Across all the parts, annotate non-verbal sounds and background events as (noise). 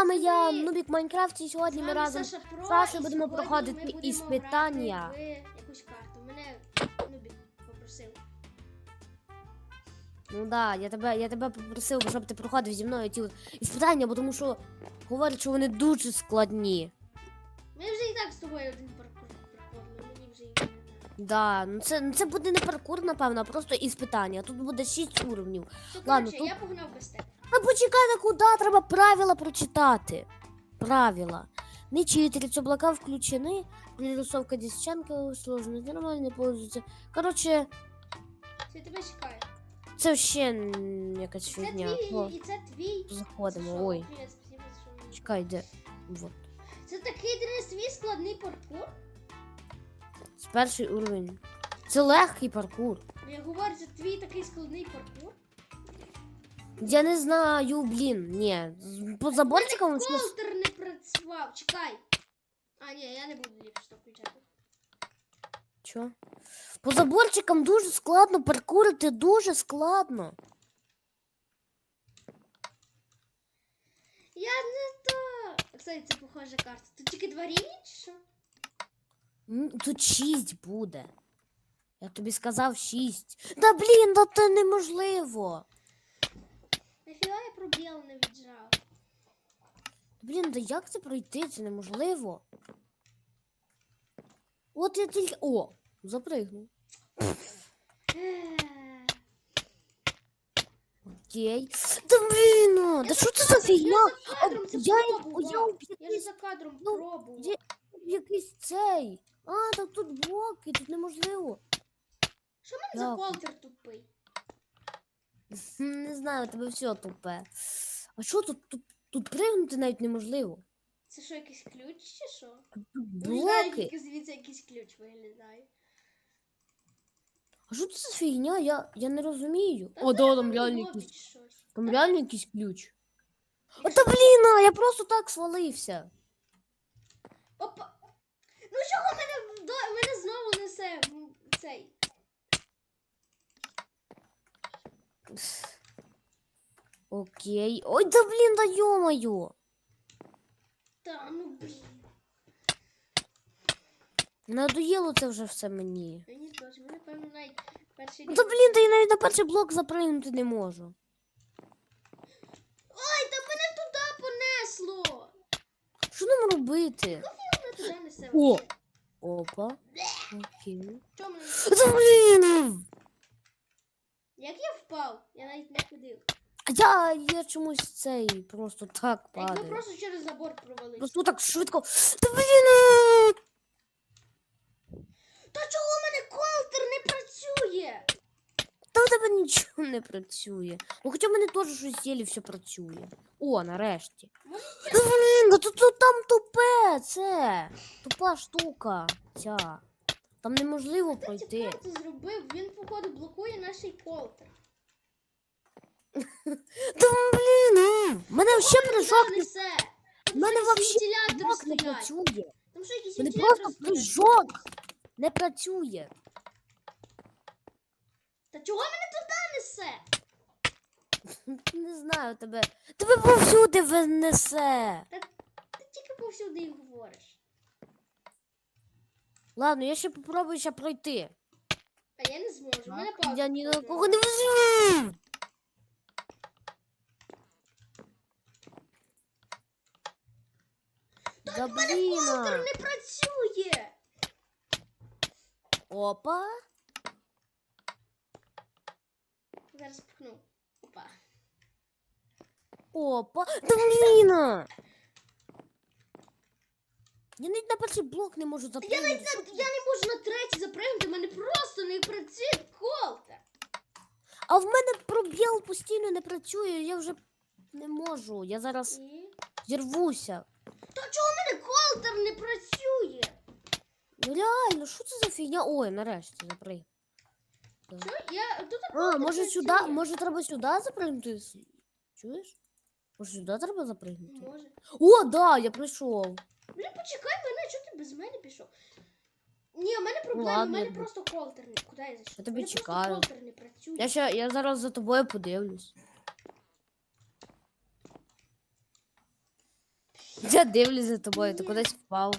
вами я, Нубік Майнкрафт, і сьогодні ми разом. Про, Сашою будемо проходити іспитання. якусь карту. Мене Нубік попросив. Ну да, я тебе, я тебе попросив, щоб ти проходив зі мною ті от іспитання, бо тому що говорять, що вони дуже складні. Ми вже і так з тобою один паркур проходили, мені вже і не треба. Да, ну це, ну це буде не паркур, напевно, а просто іспитання. Тут буде 6 уровнів. Все, Ладно, коротше, тут- я погнав без тебе. А почекай, на куди треба правила прочитати. Правила. Не читерить, облака включены, пририсовка десятчанка, сложно, нормально пользуется. Короче, Це тебе чекаю. це ще якась Це фігня. твій, О, і це твій. заходимо, Що? ой. Спасибо, що. Чекай, де. Вот. Це такий для свій складний паркур. Це перший уровень. Це легкий паркур. Я говорю, це твій такий складний паркур. Я не знаю, блін. Ні. По заборчикам. Колтер не працював. Чекай. А, ні, я не буду ліпше включати. Чо? По заборчикам дуже складно паркурити, дуже складно. Я не то. Кстати, це похожа карта. Тут тільки два рівні чи що? М, Тут шість буде. Я тобі сказав шість. Та блін, да це неможливо. Нафіга я пробіл не віджав. Блін, да як це пройти? Це неможливо. От я тільки. О! Запригнув. Окей. Та блін! ну, Да що це за фігня? Я за кадром це Я, я, пробував. я, Я ж за кадром Ну, пробував. я- якийсь цей. А, так тут блоки, тут неможливо. Що мене за як? колтер тупий? Не знаю, у тебе все тупе. А що тут? Тут, тут пригнути навіть неможливо. Це що, якийсь ключ чи що? Не знаю, блоки. тільки звідси якийсь ключ виглядає. А що це за фігня? Я, я не розумію. Та О, да, там реально якийсь, щось. там реально якийсь ключ. А та блін, а, я просто так свалився. Опа! Ну чого мене вдо- мене знову несе м, цей? Окей. Ой, да блін, да йо-моє. Та ну блін. Надоїло це вже все мені. Мені теж, мене певно навіть перший Та блін, та я навіть на перший блок запригнути не можу. Ой, та мене туди понесло! Що нам робити? Мене туди несе. О! Опа. Окей. Мене? Та блін! Як я впав? Я навіть не ходив. А Я, я чомусь цей просто так Якби падаю. просто через забор провалився. Просто так швидко. Та блін! Та чого у мене колтер не працює? Та у тебе нічого не працює. Ну хоча в мене теж щось єлі все працює. О, нарешті. Та блін, да тут, тут там тупе, це. Тупа штука. Ця. Там неможливо Хто пройти. тепер це зробив? Він, походу, блокує наш колтер. Та блін, а, в мене ще Куди прыжок. не- несе? В мене Там вообще якісь вентилятори прыжок не стоять. працює. Там що якісь В мене вентилятори просто стоять? прыжок не працює. Та чого мене туди несе? Не знаю тебе. Тебе повсюди винесе. Ти тільки повсюди і говориш. Ладно, я ще попробую ще пройти. А я не зможу. У мене палка. Я ні на кого не візьму. Да Колтер блін. не працює. Опа. Зараз пхну. Опа. Опа. Да блін. Я навіть на перший блок не можу Я запрыгнути. на, я не можу на третій запригнути, у мене просто не працює колтер. А в мене пробіл постійно не працює, я вже не можу. Я зараз зірвуся. Та чого в мене колтер не працює? Ну реально, що це за фігня? Ой, нарешті заприг. Я тут А, колтер може працює. сюди, може треба сюди запригнути? С- Чуєш? Може сюди треба запригнути? Може. О, да, я прийшов. Блін, почекай мене, чого ти без мене пішов? Ні, у мене проблема, у Ну ладно, мене буду. просто колтер не. Куди я зайшов? Я У мене чекаю. Колтер не працює. Я ще я зараз за тобою подивлюсь. Я дивлюсь за тобою, ти Ні. кудись впав.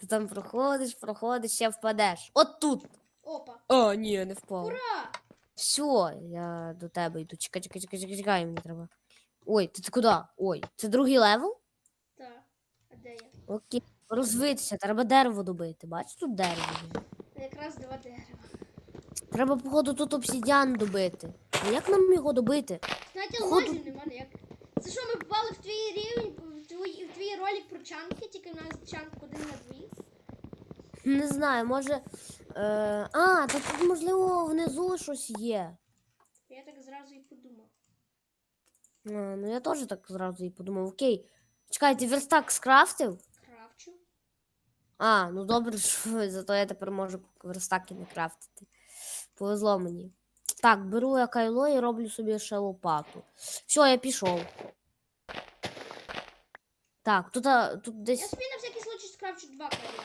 Ти (laughs) там проходиш, проходиш, ще впадеш. От тут. Опа. О, ні, не впав. Ура! Все, я до тебе йду. Чекай, чекай, чекай, чекай, чекай, мені треба. Ой, ти, куди? Ой, це другий левел? Так. А де я? Окей. Розвитися, треба дерево добити. Бачиш, тут дерево є. Якраз два дерева. Треба, походу, тут обсідіан добити. А як нам його добити? Знаєте, Походу- алмазів нема ніяк. Це що ми попали в твій рівень, в твій, в твій ролик про чанки, тільки в нас чанк один на дві. Не знаю, може. Е... А, та тут, можливо, внизу щось є. Я так зразу і подумав. А, ну я теж так зразу і подумав, окей. Чекай, ти верстак скрафтив? Кравчу. А, ну добре, що зато я тепер можу верстаки не крафтити. Повезло мені. Так, беру я кайло і роблю собі ще лопату. Все, я пішов. Так, тут, а, тут Я десь. собі на всякий случай скрафчу два кайла.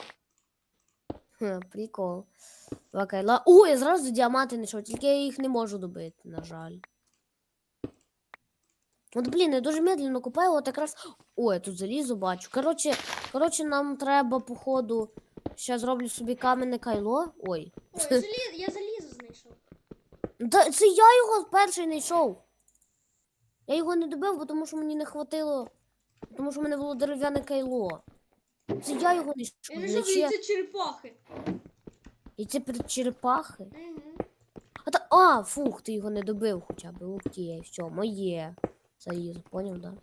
Хе, прикол. Два кайла. О, я зразу діаманти знайшов, тільки я їх не можу добити, на жаль. От, блін, я дуже медленно купаю, от якраз. Ой, я тут залізо бачу. Коротше, коротше, нам треба, походу. Ще зроблю собі каменне кайло. Ой. Ой, заліз, я залізо знайшов. Та це я його перший знайшов. Я його не добив, бо тому що мені не хватило. Тому що в мене було дерев'яне кайло. Це я його Я знайшов. знайшов Ще... яйце черепахи. І це черепахи. Угу. А, та... а, фух, ти його не добив хоча б. Окей, все, моє. Залізо, поняв, да?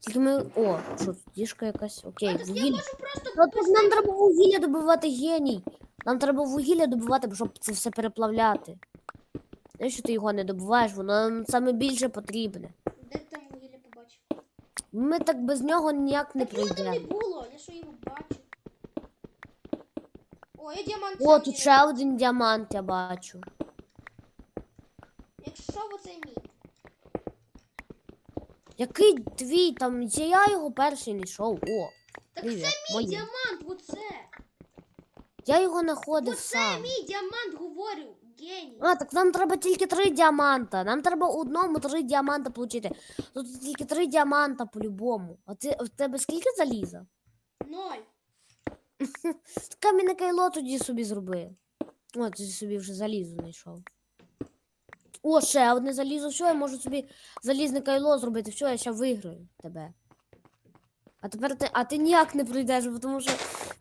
Тільки ми. О, що тут діжка якась? Окей, А вугілля. просто купити. нам треба вугілля добивати геній. Нам треба вугілля добивати, щоб це все переплавляти. Знаєш, що ти його не добуваєш, воно нам саме більше потрібне. Де ти там вугілля побачив? Ми так без нього ніяк не його не було, я що його бачу. О, я діамант. О, тут ще один діамант я бачу. Якщо оце мій. Який твій там? Це я його перший знайшов. О, Так Привіт, це мій діамант, оце. я його знаходив Оце сам. мій діамант, говорю. Геній. А, так нам треба тільки три діаманта. Нам треба одному три діаманта отримати. Тут тільки три діаманта по-любому. А ти в тебе скільки заліза? Ноль. (laughs) Кам'яне кайло тоді собі зроби. О, ти собі вже залізо знайшов. О, ще одне залізо. Все, я можу собі залізне кайло зробити. Все, я ще виграю тебе. А тепер ти, а ти ніяк не пройдеш, тому що,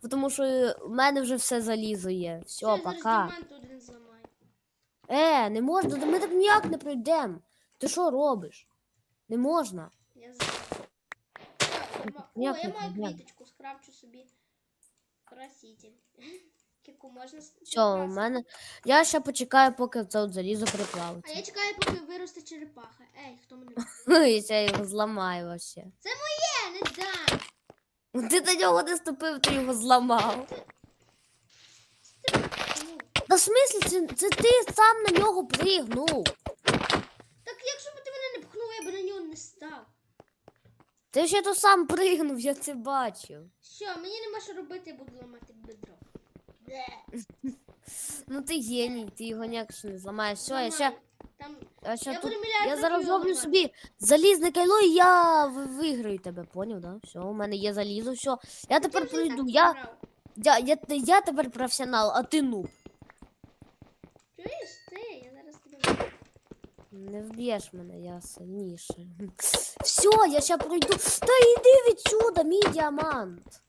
тому що в мене вже все залізо є. Все, зараз пока. діамант один зламаю. Е, не можна, та ми так ніяк не пройдемо. Ти що робиш? Не можна. Я знаю. Так, я ма- О, я маю квіточку, скрафчу собі краситель. (laughs) Яку можна Все, у мене. Я ще почекаю, поки це от залізо А я чекаю, поки виросте черепаха. Ей, хто мене? (laughs) І я його зламаю вообще. Е, не дам! Ти до нього не ступив, ти його зламав. Ну, Та в смислі, це, це ти сам на нього пригнув. Так якщо б ти мене не пхнув, я б на нього не став. Ти ще то сам пригнув, я це бачив. Що, мені нема що робити, я буду ламати бедро. Ну ти геній, ти його ніяк ще не зламаєш. Все, я ще, Там, я ще я тут. буду мільярд Я зараз зроблю ламати. собі залізне кайло, і я ви- виграю тебе, поняв, да? Все, у мене є залізо, все. Я Ти тепер вже і так пройду. Я, програв. я, я, я тепер професіонал, а ти нуб. Чуєш ти? Я зараз тебе. Не вб'єш мене, я сильніше. (laughs) Все, я ще пройду. Та йди відсюди, мій діамант.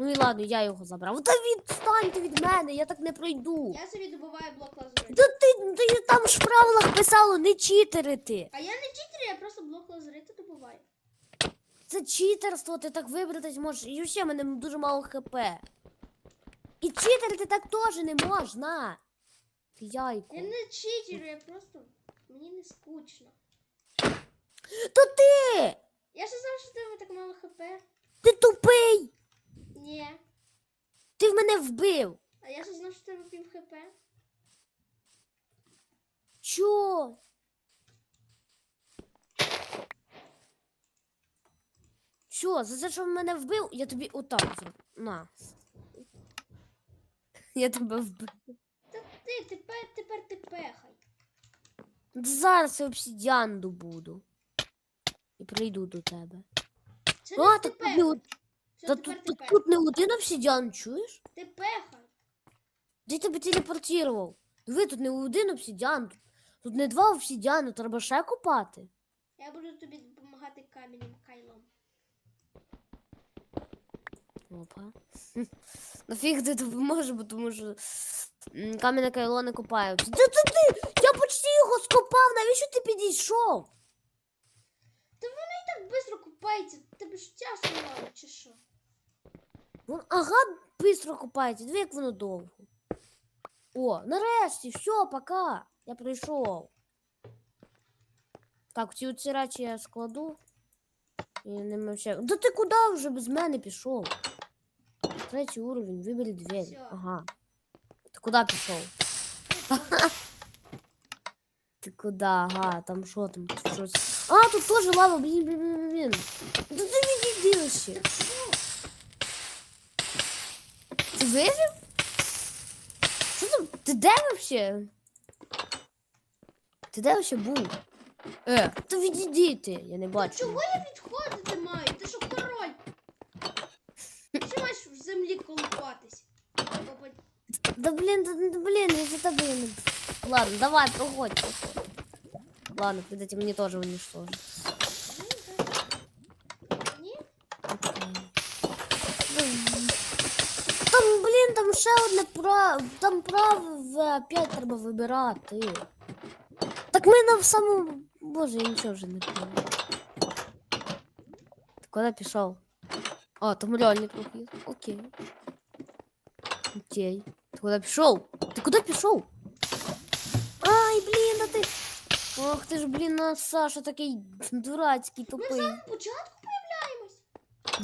Ну і ладно, я його забрав. Та відстаньте від мене, я так не пройду. Я собі добуваю блок лазурита. Та ти, ти там ж в правилах писало не читерити. А я не читер, я просто блок лазурита добуваю. Це читерство, ти так вибратись можеш. І ще в мене дуже мало хп. І читерити так теж не можна. Яйко. Я не читерю, я просто. Мені не скучно. То ти! Я ще знав, що в тебе так мало хп. Ти тупий! Ні. Ти в мене вбив. А я ще знав, що тебе пів хп. Чо? Що, за те, що мене вбив, я тобі отак зроблю. На. Я тебе вбив. Та ти тепер, тепер ти пехай. Зараз я обсидіан добуду. І прийду до тебе. Це А, не так ти пехай. од- Все, та тепер тут, ти пехай. тут не один обсидіан, чуєш? Ти пехай. Де тебе телепортував? Диви, тут не один обсидіан, тут, тут не два обсидіани, треба ще копати. Я буду тобі допомагати камінним кайлом. Опа. (laughs) Нафіг ти допоможеш, бо тому що м, кам'яне кайло не копаються. Де ти ти? Я почти його скопав, навіщо ти підійшов? Та воно і так швидко купається. Тебе ж тяжко мало, чи що? Вон, ага, швидко копається, диви, як воно довго. О, нарешті, все, пока. Я прийшов. Так, ці оці речі я складу. І нема ще. Да ти куди вже без мене пішов? Третій уровень, вибери двері. Ага. Ти куди пішов? (laughs) Ти куди? Ага, там що там? Щось. А, тут теж лава, блін, блін, блін, блін. Да ти відійди ще. Ти вижив? Що там? Ти де вообще? Ти де вообще був? Е, то відійди ти, я не бачу. чого я відходити маю? Ти що король? Чи маєш в землі колупатись? Да блін, да, да блін, я за не... Ладно, давай, проходь, проходь. Ладно, кстати, мне тоже уничтожить. одне право, там право опять треба вибирати. Так ми на самому... Боже, я нічого вже не пам'ятаю. Ти куди пішов? А, там реальний прохід. Окей. Окей. Ти куди пішов? Ти куди пішов? Ай, блін, да ти... Ох ти ж, блін, наш Саша такий дурацький, Ми в тупий. самому початку появляємось.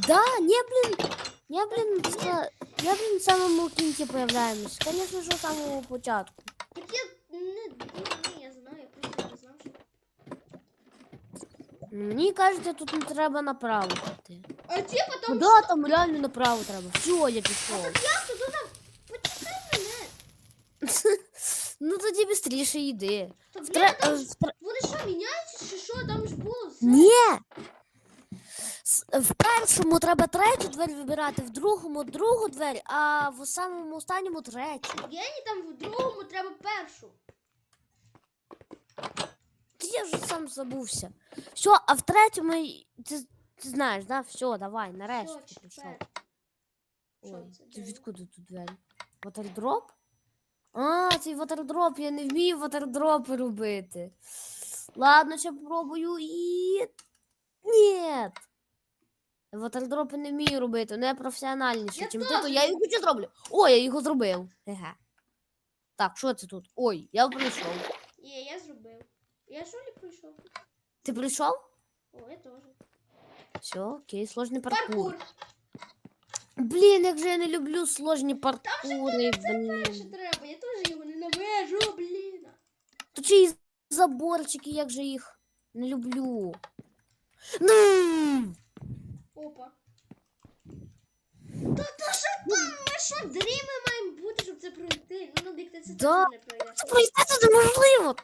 Да, не, блин, я, блин, просто, я, в самому кінці появляємось. Конечно же, з самого початку. Так я не, не, я знаю, я просто не знав, що. Мені кажеться, тут не треба направо піти. А типа Ну там да, там реально направо треба. Все, я пішов. як то там? Почекай мене. (laughs) Ну тоді швидше йди. То блін, Втре... там е, втре- вони що, міняються чи що? Там ж було все. Ні! В першому треба третю двері вибирати, в другому другу двері, а в самому останньому третю. Гені там в другому треба першу. Ти я вже сам забувся. Все, а в третьому ти, ти знаєш, да? Все, давай, нарешті Все, пішов. тепер. Що Ой, це, ти відкуди тут двері? Ватердроп? А, цей ватердроп, я не вмію ватердропи робити. Ладно, ще попробую і. Ні. Ватердропи не вмію робити, не професіональніше, Я чим ти, то я його ще зроблю. О, я його зробив. Еге. Так, що це тут? Ой, я прийшов. Є, я зробив. Я що ли пройшов? Ти прийшов? О, я теж. Все, окей, сложний паркур. Паркур. Блін, як же я не люблю сложні Там паркури, Що блін. треба? Я теж його ненавижу, блін. Ще й заборчики, як же їх не люблю. Ну, Опа. Та то що там? Ми що, дріми маємо бути, щоб це пройти? Ну, Нубік, ти це Да. точно не пройдеш. це пройти це неможливо.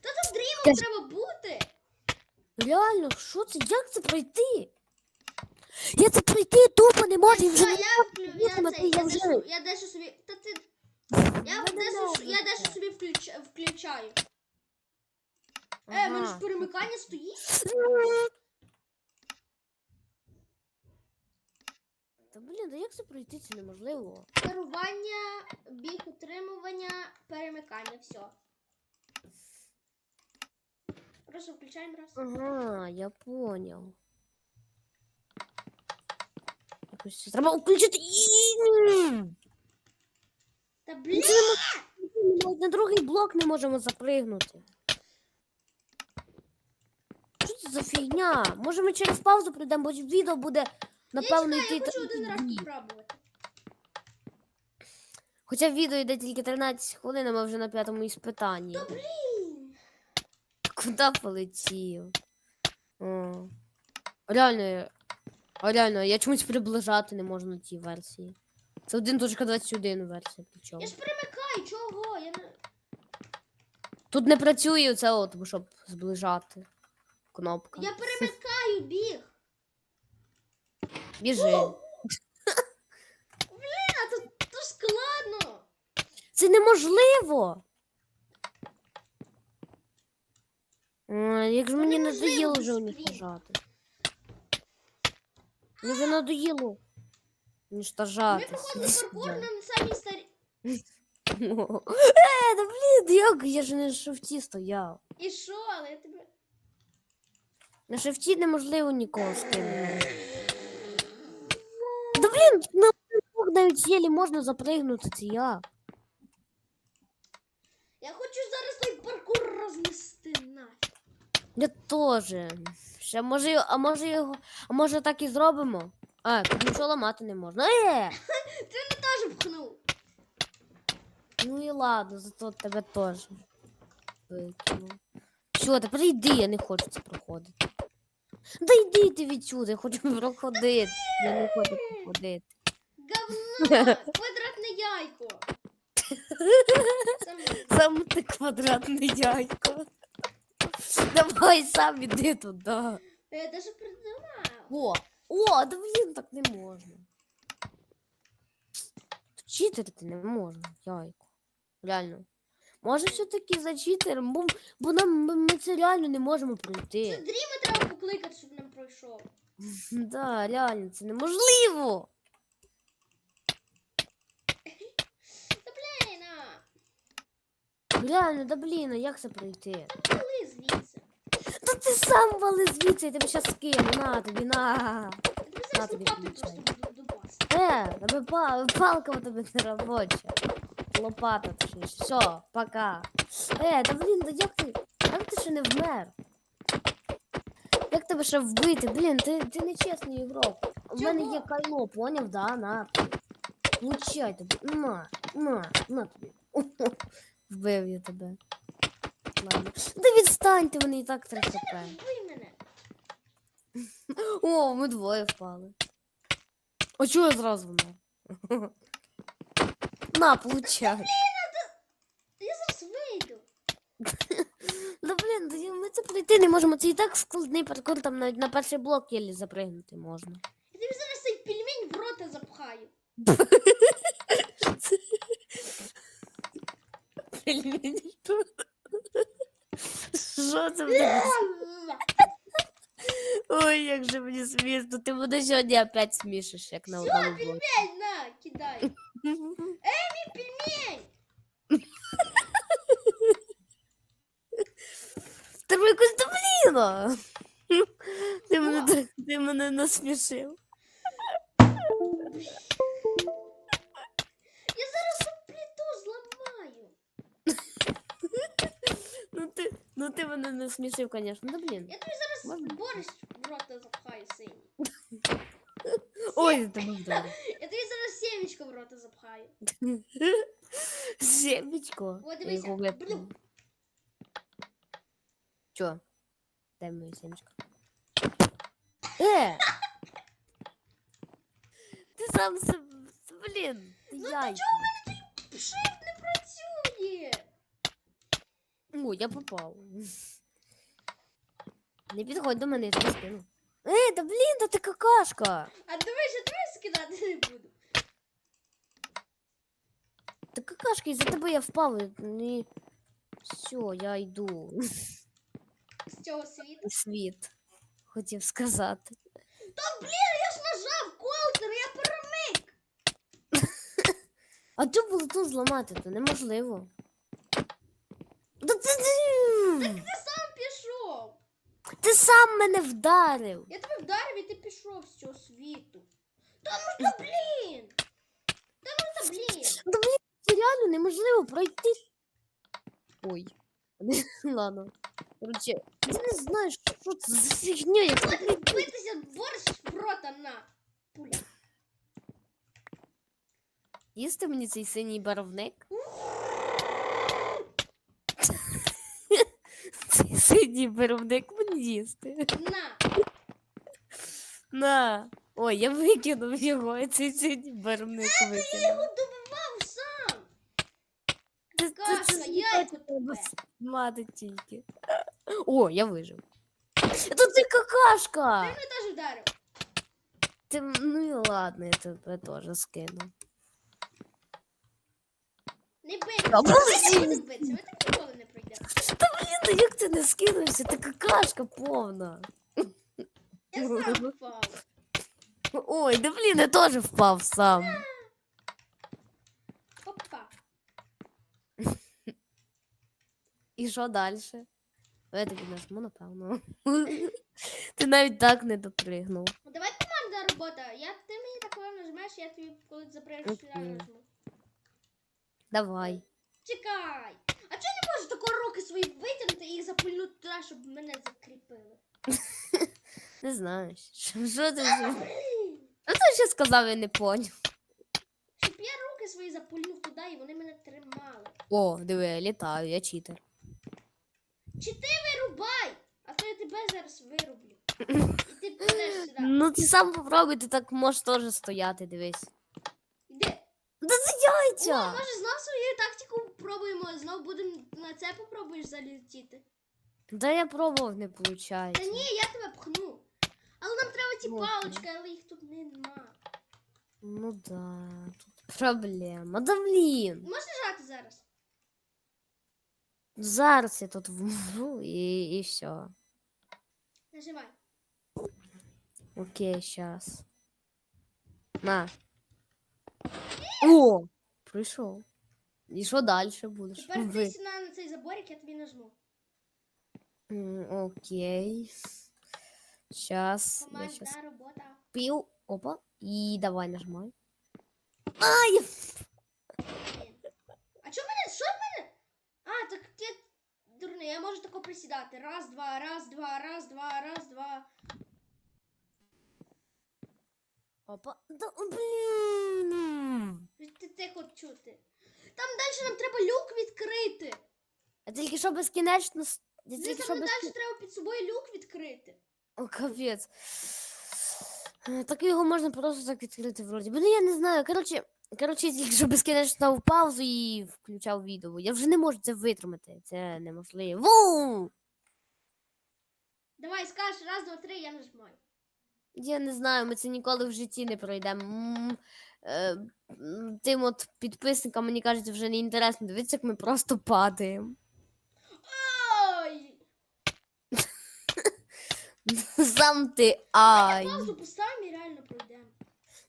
Та тут дрімом Кажи. треба бути. Реально, що це? Як це пройти? Я це пройти тупо не можу, і вже Я, не я, вклю... я, це, я, я вже- дещо, я собі. Та ти. Я, дещо, я дещо собі включ... включаю. Е, в мене ж перемикання стоїть. Та блін, да як це пройти? Це неможливо. Керування, біг утримування, перемикання, все. Просто включаємо раз. Ага, я. Якось це треба включити. Та блін! Це неможливо. На другий блок не можемо запригнути. Що за фігня? Може ми через паузу прийдемо, бо відео буде напевно я, йти. я хочу один раз спробувати. Хоча відео йде тільки 13 хвилин, а ми вже на п'ятому іспитанні. Та блін! Куди полетів? О. Реально, а реально, я чомусь приближати не можу на тій версії. Це 1.21 версія причому. Я ж перемикаю, чого? Я не. Тут не працює це от, щоб зближати. Кнопка. Я перемикаю біг. Біжи. А тут то складно. Це неможливо. Ой, як ж Ну, мені неможливо надоїло вже спринту. уніштожати. Мені вже надоїло Ми проходили паркур на самій старі. (laughs) Е, да блін, як я ж не в шифті стояв. І що, але я тебе. На шифті неможливо нікого скинути. Да блін, на двох навіть єлі можна запригнути, це я. Я хочу зараз той паркур рознести нафіг. Я теж. Ще може, його- а може його. А може так і зробимо? А, тут нічого ламати не можна. Е! (laughs) Ти мене теж пхнув. Ну і ладно, зато тебе теж. Викину. Що, тепер йди, я не хочу це проходити. Да йди ти відсюди, хочу проходити. Я не хочу проходити. Говно! (laughs) Квадратне яйко. Сам ти квадратне яйко. Давай сам іди туди. Я даже придумав. О, о, да блін, так не можна. Читерити не можна, яйко. Реально. Може все-таки за читером, бо, бо нам ми, це реально не можемо пройти. Дріма треба покликати, щоб нам пройшов. Да, реально, це неможливо. Та блін, а. Реально, да блін, а як це пройти? Коли звідси? Та ти сам вали звідси, я тебе щас скину, на тобі, на. Тебе зараз тобі включай. просто буду дубасити. Е, тебе па, палка у тебе не робоча. Лопата точніше. Все, пока. Е, та блін, да як ти? Як ти ще не вмер? Як тебе ще вбити? Блін, ти, ти нечесний ігрок. У мене є кайло, поняв, да, на. Получай тобі. На, на, на тобі. Вбив я тебе. Ладно. Да відстань ти, вони і так 3 хп. Вбий. О, ми двоє впали. А чого я зразу вмер? (laughs) На, получай. Я зараз вийду. Да блін, да я- ми це пройти не можемо. Це і так складний паркур, там навіть на перший блок єлі запригнути можна. Я тобі зараз цей пельмень в рота запхаю. (laughs) Що це буде? Ой, як же мені смішно. Ти мене сьогодні опять смішиш, як на одному блоці. Пельмень, на, кидай. (laughs) Ей, пельмень! Тебе якось добліно. Ти мене, так- ти мене насмішив. Я зараз цю плиту зламаю. Ну ти, ну ти мене насмішив, звісно. Да блін. Я тобі зараз Можна? борщ в рота запхаю синій. Ой, я тебе вдарив. Я тобі зараз сімечко в рота запхаю. Семечко. О, Я дивися. його вип'ю. Блю. Чо? Дай мою семечко. Е! Ти сам себе. Блін, ти Ну яйко. чого в мене той шифт не працює? О, я попав. Не підходь до мене, я тебе скину. Е, да блін, да ти какашка. А дивись, я тебе скидати не буду. Ти какашка, із-за тебе я впав. І... Все, я йду. З цього світу. Світ. Хотів сказати. Та блін, я ж нажав колтер, я перемик. (laughs) А цю було зламати, то неможливо. Да ти, ти, Ти сам пішов. ти сам мене вдарив. Я тебе вдарив і ти пішов з цього світу. Та ну та блін. Та ну та блін. Да блін, це реально неможливо пройти. Ой. (laughs) Ладно. Короче, я не знаю, що це за фігня. Я так не- Битися борщ в рота на. Пуля. Їсти мені цей синій барвник? (laughs) Цей синій барвник мені їсти. На. На. Ой, я викинув його, цей синій барвник Я викинув. тупе. треба мати тільки. (laughs) О, я вижив. Тут ти какашка! Ти мене теж вдарив. Ти, ну і ладно, я тебе теж скину. Не бийся. Та Ми подожди. не будемо битися, ми так ніколи не пройдемо. Та блін, ну як ти не скинувся? Ти какашка повна. Я сам впав. Ой, да блін, я теж впав сам. І що далі? Я тобі нажму, напевно. (laughs) Ти навіть так не допригнув. Ну, Давай командна робота. Я, ти мені такого нажмеш, я тобі коли запрягнеш Окей. нажму. Давай. Чекай. А чого не можу тако руки свої витягнути і їх запульнути туди, щоб мене закріпили? (laughs) Не знаю. Що, що ти? вже- Що ти ще сказав, я не поняв. Щоб я руки свої запульнув туди і вони мене тримали. О, диви, я літаю, я читер. Чи ти вирубай? А то я тебе зараз вирублю. І ти підеш сюди. Ну ти сам попробуй, ти так можеш теж стояти, дивись. Іди. Да це О, яйця! може знов свою тактику пробуємо, знов будемо на це попробуєш залетіти. Да я пробував, не Та виходить. ні, я тебе пхну. Але нам треба ті Можна. палочки, але їх тут нема. Ну да, тут проблема. Да блін. Можеш нажати зараз? Зараз я тут (laughs) вмру і, і все. Нажимай. Окей, щас. На. О! Прийшов. І що далі будеш? Тепер Ви. ти на, на цей заборик, я тобі нажму. М, Окей. Щас. Я Командна щас робота. пів. Опа. І давай нажимай. Ай! Блін. Я можу тако присідати. Раз, два, раз, два, раз, два, раз, два. Опа. Да, блін. Ти тихо чути. Там далі нам треба люк відкрити. А тільки що безкінечно. тільки що нам без... далі треба під собою люк відкрити. О, капець. Е, Так його можна просто так відкрити вроді. Ну я не знаю. Коротше, коротше, я тільки що безкінечно став паузу і включав відео. Я вже не можу це витримати. Це неможливо. Ву! Давай, скажеш, раз, два, три, я нажимаю. Я не знаю, ми це ніколи в житті не пройдемо. М, е, м, Тим от підписникам, мені кажуть, вже не інтересно дивитися, як ми просто падаємо. Ой! (laughs) Сам ти ай. Паузу поставимо і реально пройдемо.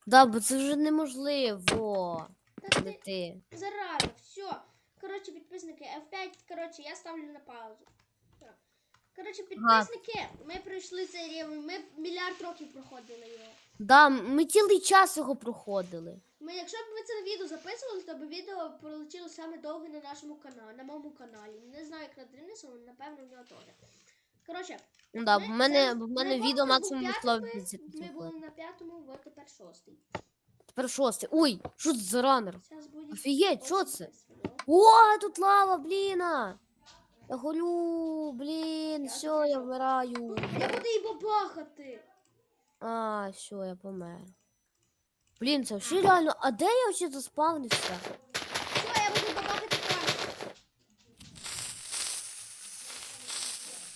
Да, бо це вже неможливо. Та Не ти ти. зараза, все. Коротше, підписники, F5, коротше, я ставлю на паузу. Так. Коротше, підписники, ми пройшли цей рівень, ми мільярд років проходили його. Да, ми цілий час його проходили. Ми, якщо б ви це відео записували, то б відео пролетіло саме довго на нашому каналі, на моєму каналі. Не знаю, як на Денису, але напевно в нього теж. Коротше, Ну да, в мене, в мене відео максимум вийшло п'ятий, 50 Ми були на п'ятому, от тепер шостий. Тепер шостий. Ой, що це за ранер? Зараз буде. Офігеть, що це? О, тут лава, блін. Я горю, блін, все, я вмираю. Я буду її бабахати. А, все, я помер. Блін, це все реально. А де я взагалі заспавнився?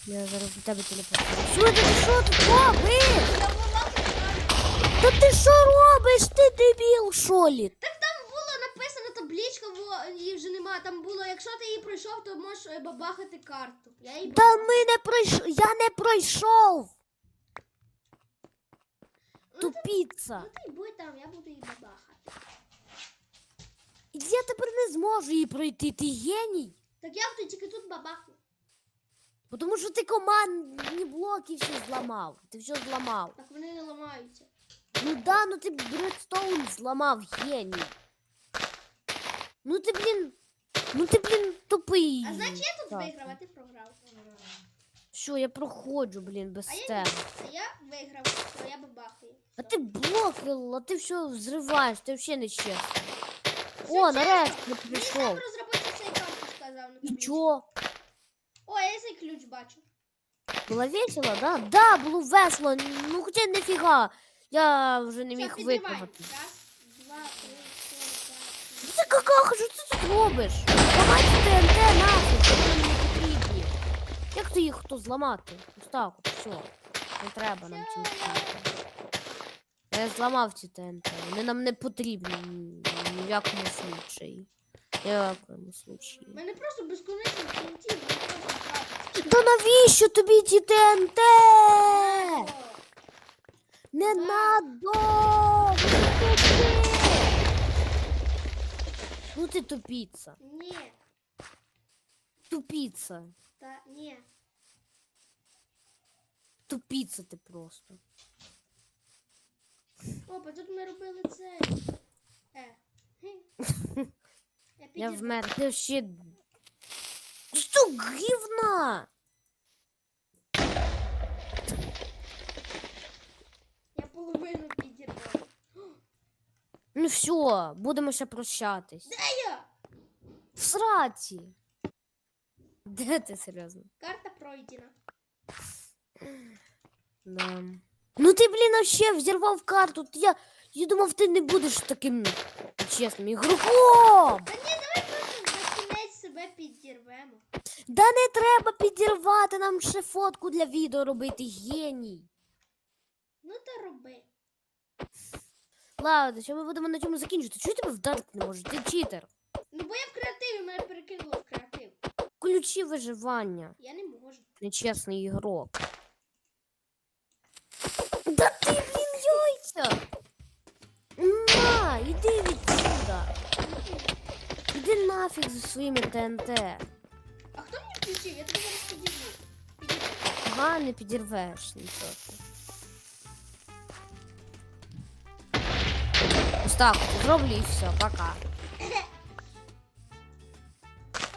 Я зараз до тебе телепортую. Що ти, що тут робиш? Та ти що робиш? Ти дебіл, що лі? Так там було написано табличка, во, її вже нема. Там було, якщо ти її пройшов, то можеш е, бабахати карту. Я її Та ми не пройшов. Я не пройшов. Ну, ти, ну ти будь там, я буду її бабахати. Я тепер не зможу її пройти. Ти геній. Так я тут тільки тут бабахну. Бо Тому що ти командні блоки всі зламав. Ти все зламав. Так вони не ламаються. Ну да, ну ти Бредстоун зламав, геній. Ну ти, блін. Ну ти, блін, тупий. А значить я тут Так. виграв, а ти програв. Що, я проходжу, блін, без А я, тебе. а я виграв, а я бабахаю. А ти блокил, а ти все взриваєш, ти взагалі не чесно. Все О, чесно. нарешті Мені прийшов. сам розробити цей карту сказав на табличці. Нічого. О, я цей ключ бачу. Було весело, да? Да, було весело. Ну хоча ніфіга. Я вже не міг витримати. П'ять, ти какаха, що ти тут робиш? Зламайте ТНТ нафіг, вони мені не потрібні. Як ти їх хто зламати? Ось так от, все. Не треба нам ці штуки. Я зламав ці ТНТ. Вони нам не потрібні ні ні в якому случаї. Ні в якому случаї. Мене просто безконечно хватить. Та навіщо тобі ці ТНТ? Не надо! Ну ти тупий! Ну ти тупіца. Ні, Тупіца. та ні. Тупіца ти просто. Опа, тут ми робили це. Е. (laughs) Я вмер. Ти ще. Що гівна? Я половину підірвав. Ну все, будемо ще прощатись. Де я? В сраці. Де ти серйозно? Карта пройдена. Да. Ну ти, блін, вообще взірвав карту. Я, я думав, ти не будеш таким чесним ігроком. Та ні, давай просто кінець себе підірвемо. Да не треба підірвати нам ще фотку для відео робити, геній. Ну та роби. Ладно, що ми будемо на цьому закінчити? Чого тебе вдарити не можеш? Ти читер. Ну бо я в креативі, мене перекинуло в креатив. Ключі виживання. Я не можу. Нечесний ігрок. Да ти, блін, яйця! На, іди відсюда. Іди нафіг зі своїми ТНТ. А хто мені включив? Я тебе зараз підірву. Підірву. Ага, не підірвеш нічого. ти. Ось так от зроблю і все, пока. А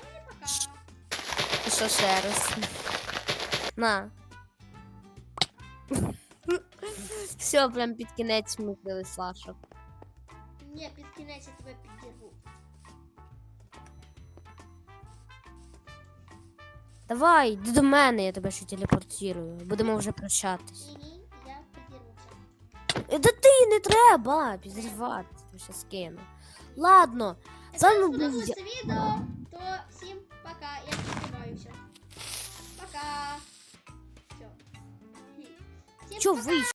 мені пока. І що ще раз? На. Все, прям під кінець мислили Сашок. Ні, під кінець я тебе підірву. Давай, йди до мене, я тебе ще телепортирую. Будемо вже прощатись. Ні, ні, я підірвуся. Е, Да ти не треба підривати, ти ще скину. Ладно, Якщо вам був відео, то всім пока. Я підриваюся. Пока. Все. Всім Чо пока. вийшов?